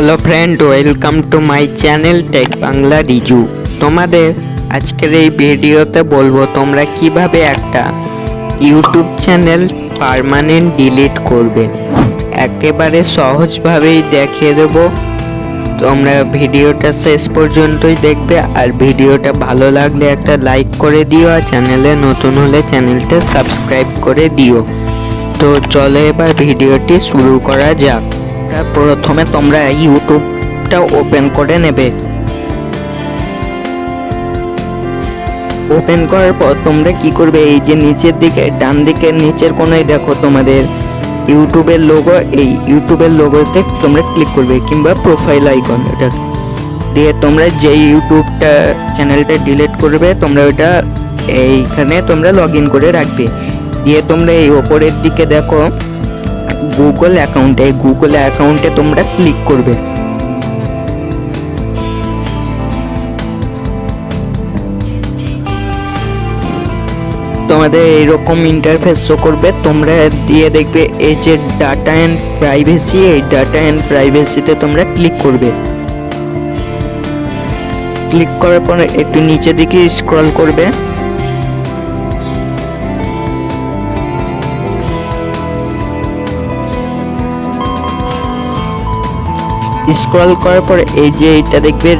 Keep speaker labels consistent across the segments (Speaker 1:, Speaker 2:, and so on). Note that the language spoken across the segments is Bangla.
Speaker 1: Hello friend, welcome to my channel tech Bangla Riju. তোমাদের আজকের এই ভিডিওতে বলব তোমরা কীভাবে একটা ইউটিউব চ্যানেল পার্মানেন্ট ডিলিট করবে। একেবারে সহজভাবেই দেখিয়ে দেবো। তোমরা ভিডিওটা শেষ পর্যন্তই দেখবে। আর ভিডিওটা ভালো লাগলে একটা লাইক করে দিও। আর চ্যানেলে নতুন হলে চ্যানেলটা সাবস্ক্রাইব করে দিও। তো চলো এবার ভিডিওটি শুরু করা যাক। প্রথমে তোমরা ইউটিউবটা ওপেন করে নেবে। ওপেন করার পর তোমরা কি করবে? এই যে নিচের দিকে, ডান দিকের নিচের কোনায় দেখো তোমাদের ইউটিউবের লোগো এই ইউটিউবের লোগোতে তোমরা ক্লিক করবে কিংবা প্রোফাইল আইকন এটা দিয়ে তোমরা যে ইউটিউবটা চ্যানেলটা ডিলিট করবে, তোমরা ওটা এইখানে তোমরা লগ ইন করে রাখবে। দিয়ে তোমরা এই ওপরের দিকে দেখো গুগল অ্যাকাউন্টে গুগল অ্যাকাউন্টে তোমরা ক্লিক করবে। তোমাদের এইরকম ইন্টারফেস শো করবে, তোমরা দিয়ে দেখবে এই যে ডাটা অ্যান্ড প্রাইভেসি এই ডাটা অ্যান্ড প্রাইভেসিতে তোমরা ক্লিক করবে। ক্লিক করার পর একটু নিচে দিকে স্ক্রল করবে। স্ক্রল করার পর এই যে এটা দেখবে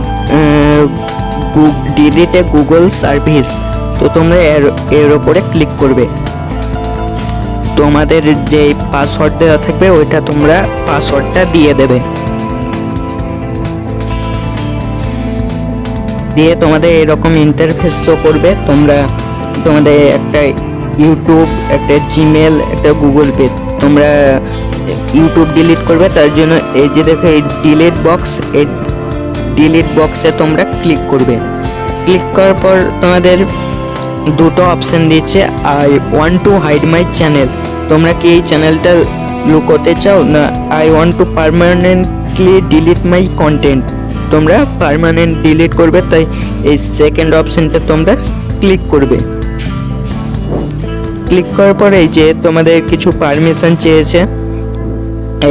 Speaker 1: ডিলিটে গুগল সার্ভিস তো তোমরা এর এর ওপরে ক্লিক করবে। তোমাদের যে পাসওয়ার্ড দেওয়া থাকবে, ওইটা তোমরা পাসওয়ার্ডটা দিয়ে দেবে। দিয়ে তোমাদের এরকম ইন্টারফেস তো করবে। তোমরা, তোমাদের একটা ইউটিউব একটা জিমেল একটা গুগল পে তোমরা ইউটিউব ডিলিট করবে, তার জন্য এই যে দেখো, এই ডিলিট বক্স এই ডিলিট বক্সে তোমরা ক্লিক করবে। ক্লিক করার পর তোমাদের দুটো অপশন দিচ্ছে I want to hide my channel তোমরা কি এই চ্যানেলটা লুকোতে চাও? না I want to permanently delete my content তোমরা পারমানেন্ট ডিলিট করবে, তাই এই সেকেন্ড অপশনটা তোমরা ক্লিক করবে। ক্লিক করার পর এই যে তোমাদের কিছু পারমিশন চেয়েছে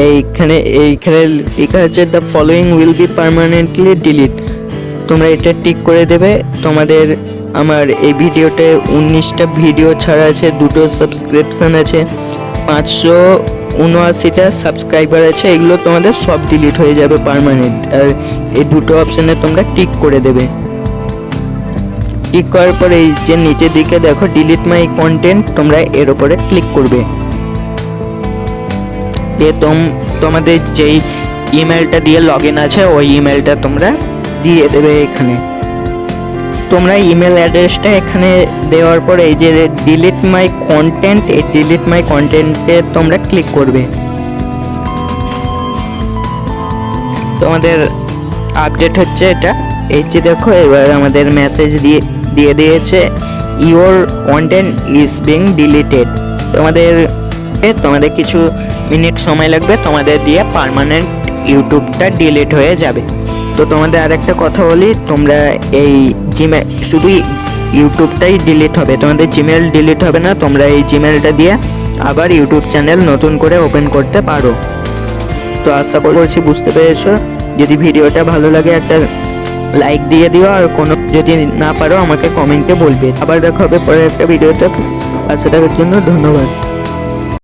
Speaker 1: এইখানে এইখানে লেখা আছে the following will be permanently delete তোমরা এটা টিক করে দেবে। তোমাদের আমার এই ভিডিওতে উনিশটা ভিডিও ছাড়া আছে, দুটো সাবস্ক্রিপশান আছে, পাঁচশো উনআশিটা সাবস্ক্রাইবার আছে, এগুলো তোমাদের সব ডিলিট হয়ে যাবে পারমানেন্ট আর এই দুটো অপশানে তোমরা টিক করে দেবে। টিক করার পরে এই যে নিচের দিকে দেখো ডিলিট মাই কন্টেন্ট তোমরা এর ওপরে ক্লিক করবে। দিয়ে তোম, তোমাদের যেই ইমেলটা দিয়ে লগ ইন আছে, ওই ইমেলটা তোমরা দিয়ে দেবে এখানে। তোমরা ইমেল অ্যাড্রেসটা এখানে দেওয়ার পরে এই যে ডিলিট মাই কন্টেন্ট এই ডিলিট মাই কন্টেন্টে তোমরা ক্লিক করবে। তোমাদের আপডেট হচ্ছে এটা। এই যে দেখো, এবার আমাদের মেসেজ দিয়ে দিয়ে দিয়েছে your content is being deleted তোমাদের তোমাদের কিছু মিনিট সময় লাগবে তোমাদের দিয়ে পার্মানেন্ট ইউটিউবটা ডিলিট হয়ে যাবে। তো তোমাদের আরেকটা কথা বলি, তোমরা এই জিমেল শুধু ইউটিউবটাই ডিলিট হবে। তোমাদের জিমেল ডিলিট হবে না, তোমরা এই জিমেলটা দিয়ে আবার ইউটিউব চ্যানেল নতুন করে ওপেন করতে পারো। তো আশা করছি বুঝতে পেরেছ। যদি ভিডিওটা ভালো লাগে, একটা লাইক দিয়ে দিও, আর কোনো যদি না পারো, আমাকে কমেন্টে বলবে। আবার দেখা হবে পরে একটা ভিডিওতে। পাশে থাকার জন্য ধন্যবাদ।